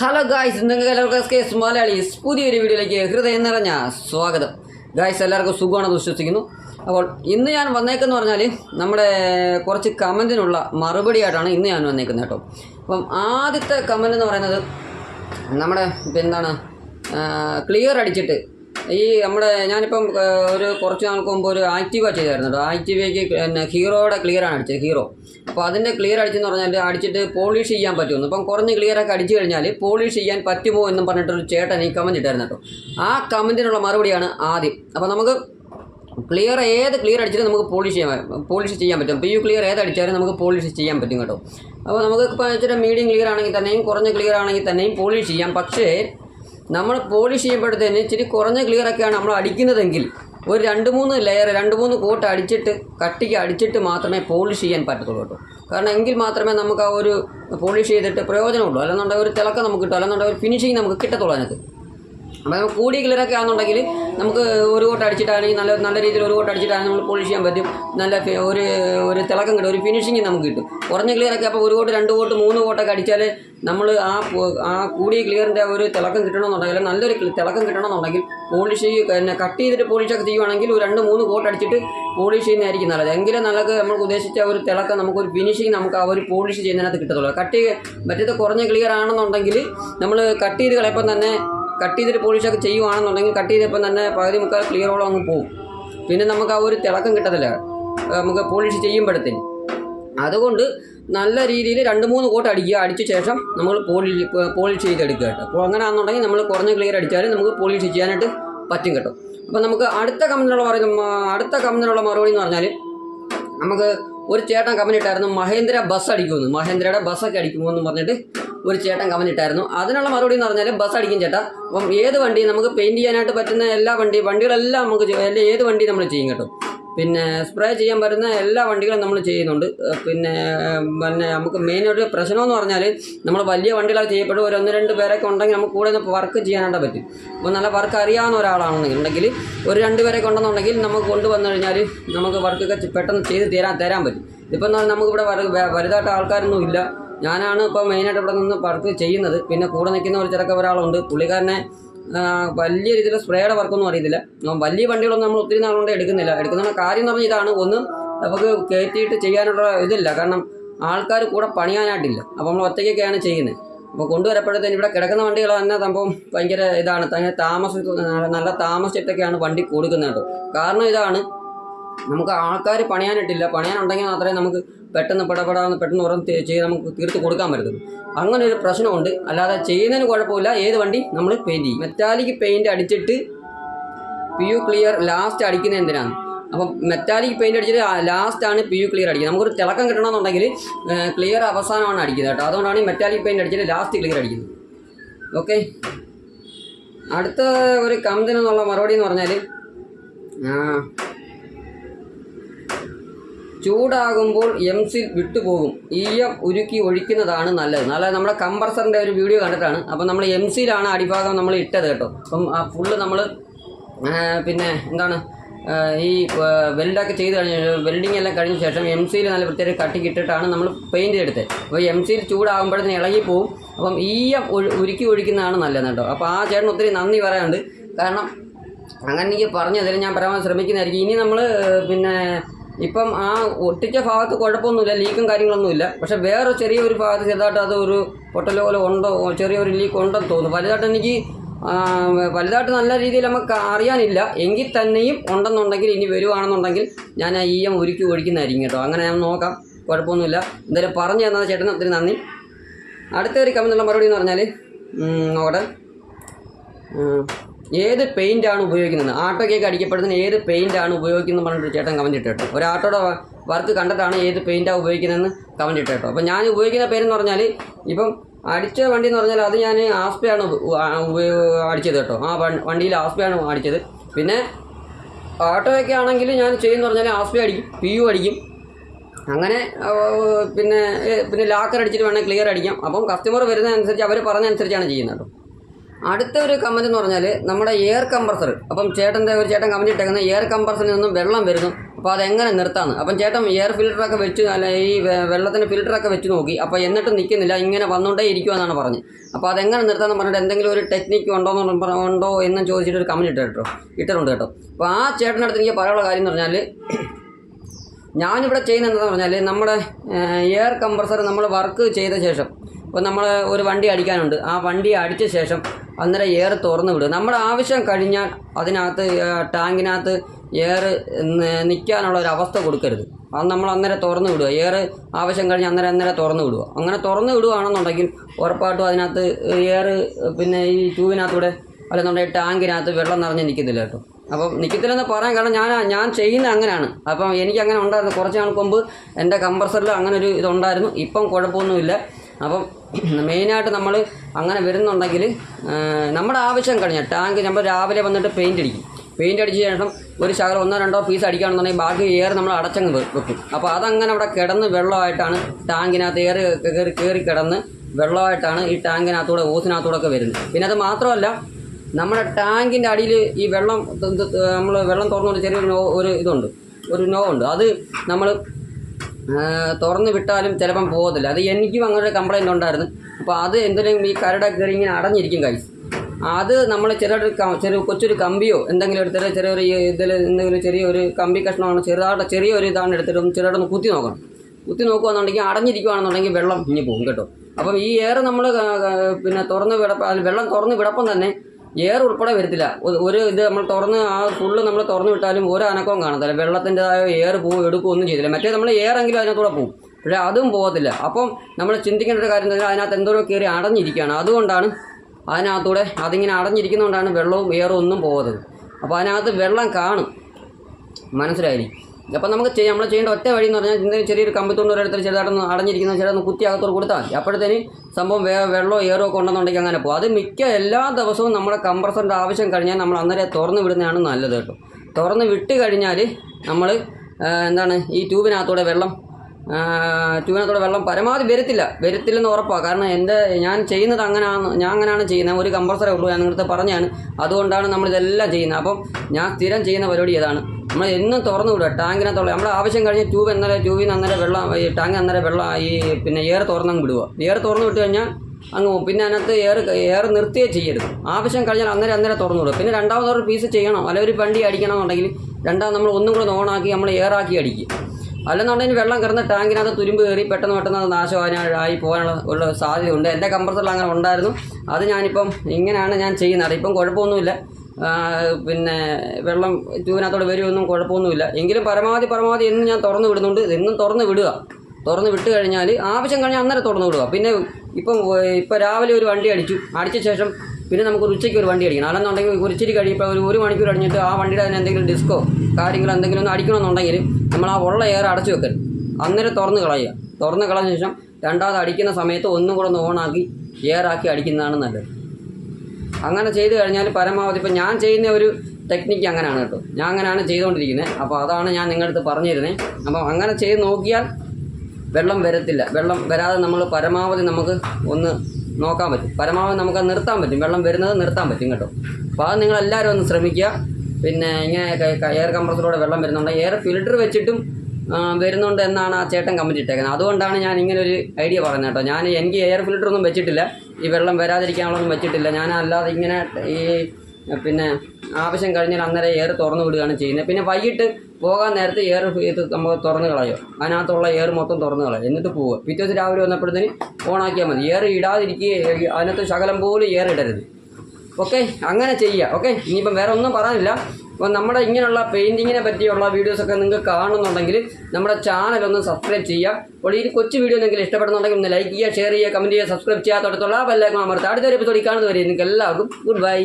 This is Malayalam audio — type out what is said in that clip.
ഹലോ ഗായ്സ് നിങ്ങൾക്ക് എല്ലാവർക്കും എസ് കെ എസ് മലയാളീസ് പുതിയൊരു വീഡിയോയിലേക്ക് ഹൃദയം നിറഞ്ഞ സ്വാഗതം. ഗായ്സ് എല്ലാവർക്കും സുഖമാണെന്ന് വിശ്വസിക്കുന്നു. അപ്പോൾ ഇന്ന് ഞാൻ വന്നേക്കെന്ന് പറഞ്ഞാൽ നമ്മുടെ കുറച്ച് കമന്റിനുള്ള മറുപടിയായിട്ടാണ് ഇന്ന് ഞാൻ വന്നേക്കുന്നത് കേട്ടോ. അപ്പം ആദ്യത്തെ കമന്റ് എന്ന് പറയുന്നത് നമ്മുടെ എന്താണ് ക്ലിയർ അടിച്ചിട്ട് ഈ നമ്മുടെ ഞാനിപ്പം ഒരു കുറച്ച് നാൾക്ക് മുമ്പ് ഒരു ആക്റ്റീവ ചെയ്തായിരുന്നു കേട്ടോ ആക്റ്റീവയ്ക്ക് പിന്നെ ഹീറോയുടെ ക്ലിയർ ആണ് അടിച്ചത് ഹീറോ അപ്പോൾ അതിന്റെ ക്ലിയർ അടിച്ചെന്ന് പറഞ്ഞാൽ അടിച്ചിട്ട് പോളിഷ് ചെയ്യാൻ പറ്റുമെന്ന്. അപ്പം കുറഞ്ഞ് ക്ലിയറൊക്കെ അടിച്ചു കഴിഞ്ഞാൽ പോളിഷ് ചെയ്യാൻ പറ്റുമോ എന്നും പറഞ്ഞിട്ടൊരു ചേട്ടൻ ഈ കമന്റ് ഇട്ടായിരുന്നു കേട്ടോ ആ കമന്റിനുള്ള മറുപടിയാണ് ആദ്യം. അപ്പോൾ നമുക്ക് ക്ലിയർ ഏത് ക്ലിയർ അടിച്ചാലും നമുക്ക് പോളിഷ് ചെയ്യാൻ പോളിഷ് ചെയ്യാൻ പറ്റും. പി യു ക്ലിയർ ഏത് അടിച്ചാലും നമുക്ക് പോളിഷ് ചെയ്യാൻ പറ്റും കേട്ടോ. അപ്പോൾ നമുക്ക് ഇപ്പോൾ ഇച്ചിരി മീഡിയം ക്ലിയർ ആണെങ്കിൽ തന്നെയും കുറഞ്ഞ ക്ലിയർ ആണെങ്കിൽ തന്നെയും പോളിഷ് ചെയ്യാം. പക്ഷേ നമ്മൾ പോളിഷ് ചെയ്യുമ്പോഴത്തേന് ഇച്ചിരി കുറഞ്ഞ ക്ലിയർ ഒക്കെയാണ് നമ്മൾ അടിക്കുന്നതെങ്കിൽ ഒരു രണ്ട് മൂന്ന് ലെയർ രണ്ട് മൂന്ന് കോട്ട് അടിച്ചിട്ട് കട്ടിക്ക് അടിച്ചിട്ട് മാത്രമേ പോളിഷ് ചെയ്യാൻ പറ്റത്തുള്ളൂ കേട്ടോ. കാരണം എങ്കിൽ മാത്രമേ നമുക്ക് ആ ഒരു പോളിഷ് ചെയ്തിട്ട് പ്രയോജനമുള്ളൂ. അല്ലെന്നുണ്ടെങ്കിൽ ഒരു തിളക്കം നമുക്ക് കിട്ടും. അല്ലെന്നുണ്ടെങ്കിൽ ഒരു ഫിനിഷിങ് നമുക്ക് കിട്ടത്തുള്ളൂ അതിനകത്ത്. അപ്പോൾ കൂടി ക്ലിയറൊക്കെ ആണെന്നുണ്ടെങ്കിൽ നമുക്ക് ഒരു കോട്ട് അടിച്ചിട്ടാണെങ്കിൽ നല്ല നല്ല രീതിയിൽ ഒരു കോട്ട് അടിച്ചിട്ടാണെങ്കിൽ നമ്മൾ പോളിഷ് ചെയ്യാൻ പറ്റും. നല്ല ഒരു ഒരു തിളക്കം കിട്ടും ഒരു ഫിനിഷിങ് നമുക്ക് കിട്ടും. കുറഞ്ഞ ക്ലിയറൊക്കെ അപ്പോൾ ഒരു കോട്ട് രണ്ട് കോട്ട് മൂന്ന് കോട്ടൊക്കെ അടിച്ചാൽ നമ്മൾ ആ ആ കൂടിയ ക്ലിയറിന്റെ ഒരു തിളക്കം കിട്ടണമെന്നുണ്ടെങ്കിൽ നല്ലൊരു തിളക്കം കിട്ടണമെന്നുണ്ടെങ്കിൽ പോളിഷ് പിന്നെ കട്ട് ചെയ്തിട്ട് പോളിഷൊക്കെ ചെയ്യുവാണെങ്കിൽ ഒരു രണ്ട് മൂന്ന് കോട്ട് അടിച്ചിട്ട് പോളിഷ് ചെയ്യുന്നതായിരിക്കും നല്ലത്. എങ്കിലും നമുക്ക് നമുക്ക് ഉദ്ദേശിച്ച ഒരു തിളക്കം നമുക്കൊരു ഫിനിഷിങ് നമുക്ക് ആ ഒരു പോളിഷ് ചെയ്യുന്നതിനകത്ത് കിട്ടത്തുള്ളൂ. കട്ട് മറ്റേത് കുറഞ്ഞ ക്ലിയർ ആണെന്നുണ്ടെങ്കിൽ നമ്മൾ കട്ട് ചെയ്ത് കളയപ്പം തന്നെ കട്ട് ചെയ്തിട്ട് പോളിഷൊക്കെ ചെയ്യുവാണെന്നുണ്ടെങ്കിൽ കട്ട് ചെയ്തപ്പം തന്നെ പകുതി മുക്കാൽ ക്ലിയറോളം അങ്ങ് പോകും പിന്നെ നമുക്ക് ആ ഒരു തിളക്കം കിട്ടത്തില്ല. നമുക്ക് പോളിഷ് ചെയ്യുമ്പോഴത്തേന് അതുകൊണ്ട് നല്ല രീതിയിൽ രണ്ട് മൂന്ന് കോട്ട് അടിക്കുക. അടിച്ച ശേഷം നമ്മൾ പോളിഷ് പോളിഷ് ചെയ്തെടുക്കുക കേട്ടോ. അപ്പോൾ അങ്ങനെയാണെന്നുണ്ടെങ്കിൽ നമ്മൾ കുറഞ്ഞ ക്ലിയർ അടിച്ചാലും നമുക്ക് പോളിഷ് ചെയ്യാനായിട്ട് പറ്റും കേട്ടോ. അപ്പോൾ നമുക്ക് അടുത്ത കമ്പനിയുള്ള പറയുന്ന അടുത്ത കമ്പനിയുള്ള മറുപടി എന്ന് പറഞ്ഞാൽ നമുക്ക് ഒരു ചേട്ടൻ കമ്പനി ഇട്ടായിരുന്നു മഹേന്ദ്ര ബസ് അടിക്കുമെന്ന്. മഹേന്ദ്രയുടെ ബസ്സൊക്കെ അടിക്കുമോ എന്ന് പറഞ്ഞിട്ട് ഒരു ചേട്ടൻ കമന്റ് ഇട്ടായിരുന്നു അതിനുള്ള മറുപടി എന്ന് പറഞ്ഞാൽ ബസ് അടിക്കും ചേട്ടാ. അപ്പം ഏത് വണ്ടി നമുക്ക് പെയിന്റ് ചെയ്യാനായിട്ട് പറ്റുന്ന എല്ലാ വണ്ടി വണ്ടികളെല്ലാം നമുക്ക് അല്ലെങ്കിൽ ഏത് വണ്ടി നമ്മൾ ചെയ്യും കേട്ടോ. പിന്നെ സ്പ്രേ ചെയ്യാൻ പറ്റുന്ന എല്ലാ വണ്ടികളും നമ്മൾ ചെയ്യുന്നുണ്ട്. പിന്നെ പിന്നെ നമുക്ക് മെയിനായിട്ട് പ്രശ്നമെന്ന് പറഞ്ഞാൽ നമ്മൾ വലിയ വണ്ടികളൊക്കെ ചെയ്യപ്പെടും. ഒരു ഒന്ന് രണ്ട് പേരൊക്കെ ഉണ്ടെങ്കിൽ നമുക്ക് കൂടെ നിന്ന് വർക്ക് ചെയ്യാനായിട്ട് പറ്റും. അപ്പോൾ നല്ല വർക്ക് അറിയാവുന്ന ഒരാളാണെന്നുണ്ടെങ്കിൽ ഒരു രണ്ട് പേരൊക്കെ ഉണ്ടെന്നുണ്ടെങ്കിൽ നമുക്ക് കൊണ്ടുവന്നു കഴിഞ്ഞാൽ നമുക്ക് വർക്കൊക്കെ പെട്ടെന്ന് ചെയ്ത് തരാൻ തരാൻ പറ്റും. ഇപ്പം എന്ന് പറഞ്ഞാൽ നമുക്കിവിടെ വലുതായിട്ട് ആൾക്കാരൊന്നും ഇല്ല. ഞാനാണ് ഇപ്പോൾ മെയിനായിട്ട് ഇവിടെ നിന്ന് വർക്ക് ചെയ്യുന്നത്. പിന്നെ കൂടെ നിൽക്കുന്ന ഒരു ചിലക്ക ഒരാളുണ്ട്. പുള്ളിക്കാരനെ വലിയ രീതിയിൽ സ്പ്രേയുടെ വർക്കൊന്നും അറിയത്തില്ല. വലിയ വണ്ടികളൊന്നും നമ്മൾ ഒത്തിരി നാളുകൊണ്ട് എടുക്കുന്നില്ല. എടുക്കുന്ന കാര്യം എന്ന് പറഞ്ഞാൽ ഇതാണ്. ഒന്നും നമുക്ക് കയറ്റിയിട്ട് ചെയ്യാനുള്ള ഇതില്ല. കാരണം ആൾക്കാർ കൂടെ പണിയാനായിട്ടില്ല. അപ്പോൾ നമ്മൾ ഒറ്റയ്ക്കൊക്കെയാണ് ചെയ്യുന്നത്. അപ്പോൾ കൊണ്ടുവരപ്പോഴത്തേന് ഇവിടെ കിടക്കുന്ന വണ്ടികൾ തന്നെ സംഭവം ഭയങ്കര ഇതാണ്. തന്നെ താമസ നല്ല താമസിച്ചിട്ടൊക്കെയാണ് വണ്ടി കൊടുക്കുന്നത് കാരണം ഇതാണ് നമുക്ക് ആൾക്കാർ പണിയാനിട്ടില്ല. പണിയാനുണ്ടെങ്കിൽ മാത്രമേ നമുക്ക് പെട്ടെന്ന് പെടപെടാന്ന് പെട്ടെന്ന് ഉറം ചെയ്ത് നമുക്ക് തീർത്ത് കൊടുക്കാൻ പറ്റത്തുള്ളൂ. അങ്ങനെ ഒരു പ്രശ്നമുണ്ട്. അല്ലാതെ ചെയ്യുന്നതിന് കുഴപ്പമില്ല. ഏത് വണ്ടി നമ്മൾ പെയിന്റ് ചെയ്യും. മെറ്റാലിക് പെയിന്റ് അടിച്ചിട്ട് പി യു ക്ലിയർ ലാസ്റ്റ് അടിക്കുന്നത് എന്തിനാണ്? അപ്പം മെറ്റാലിക് പെയിന്റ് അടിച്ചിട്ട് ലാസ്റ്റാണ് പി യു ക്ലിയർ അടിക്കുന്നത്. നമുക്കൊരു തിളക്കം കിട്ടണമെന്നുണ്ടെങ്കിൽ ക്ലിയർ അവസാനമാണ് അടിക്കുന്നത് കേട്ടോ. അതുകൊണ്ടാണ് ഈ മെറ്റാലിക് പെയിന്റ് അടിച്ചിട്ട് ലാസ്റ്റ് ക്ലിയർ അടിക്കുന്നത്. ഓക്കെ. അടുത്ത ഒരു കമ്പനിന്നുള്ള മറുപടി എന്ന് പറഞ്ഞാൽ ചൂടാകുമ്പോൾ എംസിൽ വിട്ടുപോകും. ഈയം ഉരുക്കി ഒഴിക്കുന്നതാണ് നല്ലത്. നല്ല നമ്മുടെ കംപ്രസറിന്റെ ഒരു വീഡിയോ കണ്ടിട്ടാണ്. അപ്പം നമ്മൾ എംസിയിലാണ് അടിഭാഗം നമ്മൾ ഇട്ടത് കേട്ടോ. അപ്പം ആ ഫുള്ള് നമ്മൾ പിന്നെ എന്താണ് ഈ വെൽഡൊക്കെ ചെയ്ത് കഴിഞ്ഞ വെൽഡിങ് എല്ലാം കഴിഞ്ഞ ശേഷം എം സിയിൽ നല്ല പ്രത്യേക കട്ടി ഇട്ടിട്ടാണ് നമ്മൾ പെയിന്റ് എടുത്തത് അപ്പോൾ എം സിയിൽ ചൂടാകുമ്പോഴത്തേന് ഇളകി പോവും. അപ്പം ഈയം ഉരുക്കി ഒഴിക്കുന്നതാണ് നല്ലത് കേട്ടോ. അപ്പോൾ ആ ചേട്ടൻ ഒത്തിരി നന്ദി പറയാനുണ്ട്. കാരണം അങ്ങനെ എനിക്ക് പറഞ്ഞു തരാൻ ഞാൻ പറയാൻ ശ്രമിക്കുന്നതായിരിക്കും. ഇനി നമ്മൾ പിന്നെ ഇപ്പം ആ ഒട്ടിച്ച ഭാഗത്ത് കുഴപ്പമൊന്നുമില്ല ലീക്കും കാര്യങ്ങളൊന്നുമില്ല. പക്ഷെ വേറെ ചെറിയൊരു ഭാഗത്ത് ചെറുതായിട്ട് അത് ഒരു പൊട്ടലോ പോലെ ഉണ്ടോ ചെറിയൊരു ലീക്ക് ഉണ്ടെന്ന് തോന്നുന്നു. വലുതായിട്ട് എനിക്ക് വലുതായിട്ട് നല്ല രീതിയിൽ നമുക്ക് അറിയാനില്ല. എങ്കിൽ തന്നെയും ഉണ്ടെന്നുണ്ടെങ്കിൽ ഇനി വരുവാണെന്നുണ്ടെങ്കിൽ ഞാൻ ആ ഈയം ഒരുക്കി ഒഴിക്കുന്നതായിരിക്കും കേട്ടോ. അങ്ങനെ ഞാൻ നോക്കാം. കുഴപ്പമൊന്നുമില്ല. എന്തായാലും പറഞ്ഞു തന്നത് ചേട്ടന് ഒത്തിരി നന്ദി. അടുത്ത ഒരു കമ്മിന്നുള്ള മറുപടി എന്ന് പറഞ്ഞാൽ നോക്കട്ടെ. ഏത് പെയിന്റാണ് ഉപയോഗിക്കുന്നത്? ആട്ടോയ്ക്കൊക്കെ അടിക്കപ്പെടുന്ന ഏത് പെയിന്റാണ് ഉപയോഗിക്കുന്നത് പറഞ്ഞിട്ട് ചേട്ടൻ കമന്റ് ഇട്ടേട്ടോ. ഒരു ആട്ടോടെ വർക്ക് കണ്ടതാണ് ഏത് പെയിന്റാണ് ഉപയോഗിക്കുന്നതെന്ന് കമന്റ് ഇട്ടേട്ടോ. അപ്പോൾ ഞാൻ ഉപയോഗിക്കുന്ന പേരെന്ന് പറഞ്ഞാൽ ഇപ്പം അടിച്ച വണ്ടി എന്ന് പറഞ്ഞാൽ അത് ഞാൻ ആസ്പയാണ് അടിച്ചത് കേട്ടോ. ആ വണ്ടിയിൽ ആസ്പയാണ് അടിച്ചത്. പിന്നെ ഓട്ടോയൊക്കെ ആണെങ്കിൽ ഞാൻ ചെയ്യുന്ന പറഞ്ഞാൽ ആസ്പ അടിക്കും പി യു അടിക്കും. അങ്ങനെ പിന്നെ പിന്നെ ലാക്കർ അടിച്ചിട്ട് വേണമെങ്കിൽ ക്ലിയർ അടിക്കാം. അപ്പം കസ്റ്റമർ വരുന്നതനുസരിച്ച് അവർ പറഞ്ഞതനുസരിച്ചാണ് ചെയ്യുന്നത് കേട്ടോ. അടുത്ത ഒരു കമന്റ് എന്ന് പറഞ്ഞാൽ നമ്മുടെ എയർ കംപ്രസർ അപ്പം ചേട്ടന്റെ ഒരു ചേട്ടൻ കമന്റ് ഇട്ടേക്കുന്നത് എയർ കംപ്രസറിൽ നിന്നും വെള്ളം വരുന്നു. അപ്പോൾ അതെങ്ങനെ നിർത്താന്ന്? അപ്പം ചേട്ടൻ എയർ ഫിൽറ്ററൊക്കെ വെച്ച് അല്ല ഈ വെള്ളത്തിന്റെ ഫിൽറ്ററൊക്കെ വെച്ച് നോക്കി. അപ്പോൾ എന്നിട്ടും നിൽക്കുന്നില്ല ഇങ്ങനെ വന്നുകൊണ്ടേ ഇരിക്കുമെന്നാണ് പറഞ്ഞത് അപ്പോൾ അതെങ്ങനെ നിർത്താമെന്ന് പറഞ്ഞിട്ട് എന്തെങ്കിലും ഒരു ടെക്നിക്ക് ഉണ്ടോ എന്ന് ഉണ്ടോ എന്നും ചോദിച്ചിട്ട് ഒരു കമന്റ് ഇട്ട് കേട്ടോ ഇട്ടിട്ടുണ്ട് കേട്ടോ. അപ്പോൾ ആ ചേട്ടന്റെ അടുത്ത് എനിക്ക് പറയാനുള്ള കാര്യം എന്ന് പറഞ്ഞാൽ ഞാനിവിടെ ചെയ്യുന്നത് എന്താണെന്ന് പറഞ്ഞാൽ നമ്മുടെ എയർ കംപ്രസർ നമ്മൾ വർക്ക് ചെയ്ത ശേഷം ഇപ്പോൾ നമ്മൾ ഒരു വണ്ടി അടിക്കാനുണ്ട്. ആ വണ്ടി അടിച്ച ശേഷം അന്നേരം എയർ തുറന്നു വിടുക നമ്മുടെ ആവശ്യം കഴിഞ്ഞാൽ അതിനകത്ത് ടാങ്കിനകത്ത് എയർ നിൽക്കാനുള്ള ഒരു അവസ്ഥ കൊടുക്കരുത്. അത് നമ്മൾ അന്നേരം തുറന്നു വിടുക. എയർ ആവശ്യം കഴിഞ്ഞ് അന്നേരം അന്നേരം തുറന്നു വിടുക. അങ്ങനെ തുറന്നു വിടുകയാണെന്നുണ്ടെങ്കിൽ ഉറപ്പായിട്ടും അതിനകത്ത് എയർ പിന്നെ ഈ ട്യൂബിനകത്തൂടെ അല്ലെന്നുണ്ടെങ്കിൽ ടാങ്കിനകത്ത് വെള്ളം നിറഞ്ഞ് നിൽക്കുന്നില്ല കേട്ടോ. അപ്പം നിൽക്കത്തില്ലെന്ന് പറയാൻ കാരണം ഞാൻ ഞാൻ ചെയ്യുന്ന അങ്ങനെയാണ്. അപ്പം എനിക്ക് അങ്ങനെ ഉണ്ടായിരുന്നു. കുറച്ച് നാൾക്ക് മുമ്പ് എന്റെ കമ്പ്രസറിൽ അങ്ങനെ ഒരു ഇതുണ്ടായിരുന്നു. ഇപ്പം കുഴപ്പമൊന്നുമില്ല. അപ്പം മെയിനായിട്ട് നമ്മൾ അങ്ങനെ വരുന്നുണ്ടെങ്കിൽ നമ്മുടെ ആവശ്യം കഴിഞ്ഞാൽ ടാങ്ക് നമ്മൾ രാവിലെ വന്നിട്ട് പെയിന്റ് അടിക്കും. പെയിന്റ് അടിച്ച ശേഷം ഒരു ശകലം ഒന്നോ രണ്ടോ പീസ് അടിക്കുകയാണെന്നുണ്ടെങ്കിൽ ബാക്കി എയർ നമ്മൾ അടച്ചങ്ങ് വെക്കും. അപ്പോൾ അതങ്ങനെ അവിടെ കിടന്ന് വെള്ളമായിട്ടാണ് ടാങ്കിനകത്ത് എയർ കയറി കയറി കിടന്ന് വെള്ളമായിട്ടാണ് ഈ ടാങ്കിനകത്തൂടെ ഓസിനകത്തൂടെ ഒക്കെ വരുന്നത്. പിന്നെ അത് മാത്രമല്ല നമ്മുടെ ടാങ്കിന്റെ അടിയിൽ ഈ വെള്ളം നമ്മൾ വെള്ളം തുറന്നുകൊണ്ട് ചെറിയൊരു നോ ഒരു ഇതുണ്ട്. ഒരു നോ ഉണ്ട് അത് നമ്മൾ തുറന്ന് വിട്ടാലും ചിലപ്പം പോകത്തില്ല. അത് എനിക്കും അങ്ങനെ ഒരു ഉണ്ടായിരുന്നു. അപ്പോൾ അത് എന്തെങ്കിലും ഈ കരടൊക്കെ ഇങ്ങനെ അടഞ്ഞിരിക്കും കൈസ് അത് നമ്മൾ ചെറിയൊരു ചെറിയ കൊച്ചൊരു കമ്പിയോ എന്തെങ്കിലും എടുത്തിട്ട് ചെറിയൊരു ഇതിൽ എന്തെങ്കിലും ചെറിയൊരു കമ്പി കഷ്ണമാണ് ചെറുതായിട്ട് ചെറിയൊരു ഇതാണ് എടുത്തിട്ട് ഒന്ന് ചെറുതായിട്ടൊന്ന് കുത്തി നോക്കണം. കുത്തി നോക്കുകയാണെന്നുണ്ടെങ്കിൽ അടഞ്ഞിരിക്കുകയാണെന്നുണ്ടെങ്കിൽ വെള്ളം ഇനി പോകും കേട്ടോ. അപ്പം ഈ ഏറെ നമ്മൾ പിന്നെ തുറന്ന് വിടപ്പം വെള്ളം തുറന്ന് വിടപ്പം തന്നെ എയർ ഉൾപ്പെടെ വരത്തില്ല. ഒരു ഇത് നമ്മൾ തുറന്ന് ആ ഫുള്ള് നമ്മൾ തുറന്നു വിട്ടാലും ഒരു അനക്കവും കാണത്തില്ല. വെള്ളത്തിന്റെതായ എയർ പോവും എടുക്കുകയോ ഒന്നും ചെയ്തില്ല മറ്റേ നമ്മൾ എയർ എങ്കിലും അതിനകത്തൂടെ പോകും പക്ഷേ അതും പോകത്തില്ല. അപ്പം നമ്മൾ ചിന്തിക്കേണ്ട ഒരു കാര്യം എന്താ അതിനകത്ത് എന്തോരോ കയറി അടഞ്ഞിരിക്കുകയാണ്. അതുകൊണ്ടാണ് അതിനകത്തൂടെ അതിങ്ങനെ അടഞ്ഞിരിക്കുന്നതുകൊണ്ടാണ് വെള്ളവും എയറും ഒന്നും പോകാത്തത് അപ്പോൾ അതിനകത്ത് വെള്ളം കാണും. മനസ്സിലായി അപ്പം നമുക്ക് ചെയ്യാം നമ്മൾ ചെയ്യേണ്ട ഒറ്റ വഴി എന്ന് പറഞ്ഞാൽ എന്തെങ്കിലും ചെറിയൊരു കമ്പിത്തോണ്ട് ഒരിടത്ത് ചെറുതായിട്ടൊന്ന് അടഞ്ഞിരിക്കുന്ന ചെറുതൊന്ന് കുത്തി അകത്തോട് കൊടുത്താൽ അപ്പോഴത്തേന് സംഭവം വേ വെള്ളമോ എയറോ ഒക്കെ ഉണ്ടെന്നുണ്ടെങ്കിൽ അങ്ങനെ പോകും അത് മിക്ക എല്ലാ ദിവസവും നമ്മുടെ കംപ്രസറിന്റെ ആവശ്യം കഴിഞ്ഞാൽ നമ്മൾ അന്നേരം തുറന്ന് വിടുന്നതാണ് നല്ലത് കേട്ടോ. തുറന്ന് വിട്ട് കഴിഞ്ഞാൽ നമ്മൾ എന്താണ് ഈ ട്യൂബിനകത്തൂടെ വെള്ളം ട്യൂബിനകത്തൂടെ വെള്ളം പരമാവധി വരത്തില്ല. വരത്തില്ലെന്ന് ഉറപ്പാണ് കാരണം എന്റെ ഞാൻ ചെയ്യുന്നത് അങ്ങനെയാണ് ഞാൻ അങ്ങനെയാണ് ചെയ്യുന്നത്. ഒരു കംപ്രസറേ ഉള്ളൂ ഞാൻ നിങ്ങളുടെ പറഞ്ഞാണ്. അതുകൊണ്ടാണ് നമ്മളിതെല്ലാം ചെയ്യുന്നത്. അപ്പം ഞാൻ സ്ഥിരം ചെയ്യുന്ന പരിപാടി ഏതാണ്? നമ്മൾ എന്നും തുറന്നു വിടുക. ടാങ്കിനകത്തുള്ള നമ്മുടെ ആവശ്യം കഴിഞ്ഞ് ട്യൂബ് അന്നേരം ട്യൂബിൽ നിന്ന് അന്നേരം വെള്ളം ഈ ടാങ്ക് അന്നേരം വെള്ളം ഈ പിന്നെ എയർ തുറന്നങ്ങ് വിടുക. എയർ തുറന്നു വിട്ട് കഴിഞ്ഞാൽ അങ്ങ് പിന്നെ അതിനകത്ത് എയർ എയർ നിർത്തിയേ ചെയ്യരുത്. ആവശ്യം കഴിഞ്ഞാൽ അന്നേരം അന്നേരം തുറന്നു വിടുക. പിന്നെ രണ്ടാമത് ഒരു പീസ് ചെയ്യണം. അല്ലെങ്കിൽ ഒരു വണ്ടി അടിക്കണമെന്നുണ്ടെങ്കിൽ രണ്ടാമത് നമ്മൾ ഒന്നും കൂടെ ഓണാക്കി നമ്മൾ എയർ ആക്കി അടിക്കുക. അല്ലെന്നുണ്ടെങ്കിൽ വെള്ളം കിടന്ന് ടാങ്കിനകത്ത് തുരുമ്പ് കയറി പെട്ടെന്ന് പെട്ടെന്ന് അത് നാശമായി പോകാനുള്ള ഉള്ള സാധ്യതയുണ്ട്. എന്റെ കമ്പ്രസറിൽ അങ്ങനെ ഉണ്ടായിരുന്നു. അത് ഞാനിപ്പം ഇങ്ങനെയാണ് ഞാൻ ചെയ്യുന്നത്. ഇപ്പം കുഴപ്പമൊന്നുമില്ല. പിന്നെ വെള്ളം ട്യൂബിനകത്തോട് വരുമൊന്നും കുഴപ്പമൊന്നുമില്ല. എങ്കിലും പരമാവധി പരമാവധി എന്നും ഞാൻ തുറന്ന് വിടുന്നുണ്ട്. എന്നും തുറന്ന് വിടുക. തുറന്ന് വിട്ട് കഴിഞ്ഞാൽ ആവശ്യം കഴിഞ്ഞാൽ അന്നേരം തുറന്ന് വിടുക. പിന്നെ ഇപ്പം ഇപ്പം രാവിലെ ഒരു വണ്ടി അടിച്ചു. അടിച്ച ശേഷം പിന്നെ നമുക്ക് ഒരു ഉച്ചയ്ക്ക് ഒരു വണ്ടി അടിക്കണം. അല്ലെന്നുണ്ടെങ്കിൽ ഒരു ഇച്ചിരി കഴിയുമ്പോൾ ഒരു ഒരു മണിക്കൂർ അടിഞ്ഞിട്ട് ആ വണ്ടിയുടെ അതിന് എന്തെങ്കിലും ഡിസ്കോ കാര്യങ്ങളോ എന്തെങ്കിലും ഒന്ന് അടിക്കണമെന്നുണ്ടെങ്കിൽ നമ്മൾ ആ ഉള്ള എയർ അടച്ചു വെക്കരുത്. അന്നേരം തുറന്ന് കളയുക. തുറന്ന് കളഞ്ഞ ശേഷം രണ്ടാമത് അടിക്കുന്ന സമയത്ത് ഒന്നും കൂടെ ഒന്ന് ഓണാക്കി ആക്കി അടിക്കുന്നതാണ് നല്ലത്. അങ്ങനെ ചെയ്ത് കഴിഞ്ഞാൽ പരമാവധി ഇപ്പം ഞാൻ ചെയ്യുന്ന ഒരു ടെക്നിക്ക് അങ്ങനെയാണ് കേട്ടോ. ഞാൻ അങ്ങനെയാണ് ചെയ്തുകൊണ്ടിരിക്കുന്നത് അപ്പോൾ അതാണ് ഞാൻ നിങ്ങളുടെ അടുത്ത് പറഞ്ഞു തരുന്നത് അപ്പം അങ്ങനെ ചെയ്ത് നോക്കിയാൽ വെള്ളം വരത്തില്ല. വെള്ളം വരാതെ നമ്മൾ പരമാവധി നമുക്ക് ഒന്ന് നോക്കാൻ പറ്റും. പരമാവധി നമുക്ക് നിർത്താൻ പറ്റും. വെള്ളം വരുന്നത് നിർത്താൻ പറ്റും കേട്ടോ. അപ്പോൾ അത് നിങ്ങളെല്ലാവരും ഒന്ന് ശ്രമിക്കുക. പിന്നെ ഇങ്ങനെ എയർ കംപ്രസറിലൂടെ വെള്ളം വരുന്നുണ്ട് എയർ ഫിൽട്ടർ വെച്ചിട്ടും വരുന്നുണ്ട് എന്നാണ് ആ ചേട്ടൻ കമന്റ് ഇട്ടേക്കുന്നത്. അതുകൊണ്ടാണ് ഞാൻ ഇങ്ങനെ ഒരു ഐഡിയ പറയുന്നത് കേട്ടോ. ഞാൻ എനിക്ക് എയർ ഫിൽറ്റർ ഒന്നും വെച്ചിട്ടില്ല. ഈ വെള്ളം വരാതിരിക്കാനുള്ളതൊന്നും വെച്ചിട്ടില്ല. ഞാൻ അല്ലാതെ ഇങ്ങനെ ഈ പിന്നെ ആവശ്യം കഴിഞ്ഞാൽ അന്നേരം എയർ തുറന്നു വിടുകയാണ് ചെയ്യുന്നത്. പിന്നെ വൈകിട്ട് പോകാൻ നേരത്തെ എയർ ഇത് നമ്മൾ തുറന്ന് കളയോ. അതിനകത്തുള്ള എയർ മൊത്തം തുറന്ന് കളയും. എന്നിട്ട് പോവുക. പിറ്റേ രാവിലെ വന്നപ്പോഴത്തേന് ഓണാക്കിയാൽ മതി. എയർ ഇടാതിരിക്കുക അതിനകത്ത് ശകലം പോലും എയർ ഇടരുത്. ഓക്കെ അങ്ങനെ ചെയ്യുക ഓക്കെ ഇനിയിപ്പം വേറെ ഒന്നും പറയാനില്ല. അപ്പോൾ നമ്മുടെ ഇങ്ങനെയുള്ള പെയിന്റിങ്ങിനെ പറ്റിയുള്ള വീഡിയോസൊക്കെ നിങ്ങൾക്ക് കാണുന്നുണ്ടെങ്കിൽ നമ്മുടെ ചാനൽ ഒന്ന് സബ്സ്ക്രൈബ് ചെയ്യുക അപ്പോൾ ഈ കൊച്ചു വീഡിയോ നിങ്ങൾക്ക് ഇഷ്ടപ്പെടുന്നുണ്ടെങ്കിൽ ഒന്ന് ലൈക്ക് ചെയ്യുക ഷെയർ ചെയ്യുക കമന്റ് ചെയ്യുക സബ്സ്ക്രൈബ് ചെയ്യുക തൊട്ടത്തുള്ള ബെല്ലൈക്കൺ അമർത്തുക അടുത്തൊരു എപ്പിസോഡിൽ കാണുന്നവരെ നിങ്ങൾക്ക് എല്ലാവർക്കും ഗുഡ് ബൈ